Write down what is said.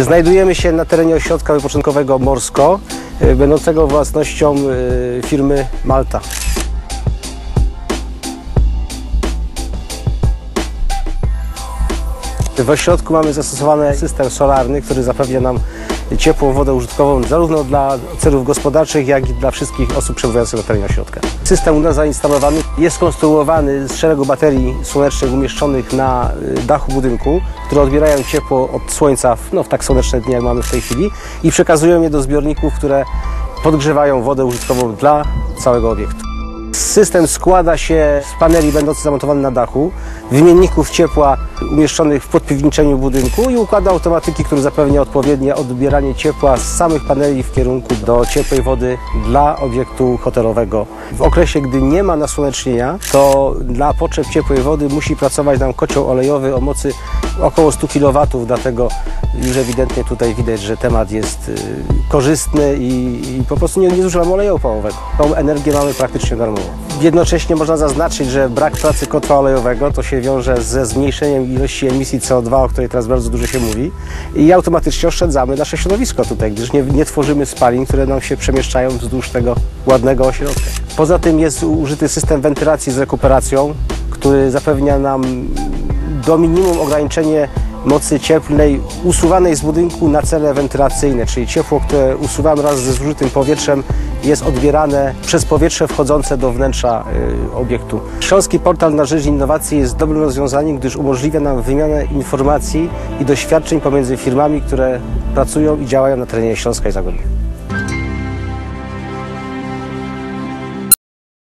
Znajdujemy się na terenie ośrodka wypoczynkowego Morsko, y, będącego własnością y, firmy Malta. W ośrodku mamy zastosowany system solarny, który zapewnia nam ciepłą wodę użytkową zarówno dla celów gospodarczych, jak i dla wszystkich osób przebywających na terenie ośrodka. System u nas zainstalowany jest konstruowany z szeregu baterii słonecznych umieszczonych na y, dachu budynku, które odbierają ciepło od słońca w, no, w tak słoneczne dni, jak mamy w tej chwili i przekazują je do zbiorników, które podgrzewają wodę użytkową dla całego obiektu. System składa się z paneli będących zamontowanych na dachu, wymienników ciepła umieszczonych w podpiwniczeniu budynku i układu automatyki, który zapewnia odpowiednie odbieranie ciepła z samych paneli w kierunku do ciepłej wody dla obiektu hotelowego. W okresie, gdy nie ma nasłonecznienia, to dla potrzeb ciepłej wody musi pracować nam kocioł olejowy o mocy około 100 kW, dlatego już ewidentnie tutaj widać, że temat jest y, korzystny i, i po prostu nie, nie zużywamy oleju opałowego. Tą energię mamy praktycznie darmowo. Jednocześnie można zaznaczyć, że brak pracy kotła olejowego to się wiąże ze zmniejszeniem ilości emisji CO2, o której teraz bardzo dużo się mówi i automatycznie oszczędzamy nasze środowisko tutaj, gdyż nie, nie tworzymy spalin, które nam się przemieszczają wzdłuż tego ładnego ośrodka. Poza tym jest użyty system wentylacji z rekuperacją, który zapewnia nam do minimum ograniczenie mocy cieplnej usuwanej z budynku na cele wentylacyjne, czyli ciepło, które usuwamy wraz ze zużytym powietrzem jest odbierane przez powietrze wchodzące do wnętrza y, obiektu. Śląski Portal na Rzecz Innowacji jest dobrym rozwiązaniem, gdyż umożliwia nam wymianę informacji i doświadczeń pomiędzy firmami, które pracują i działają na terenie Śląska i Zagłębia.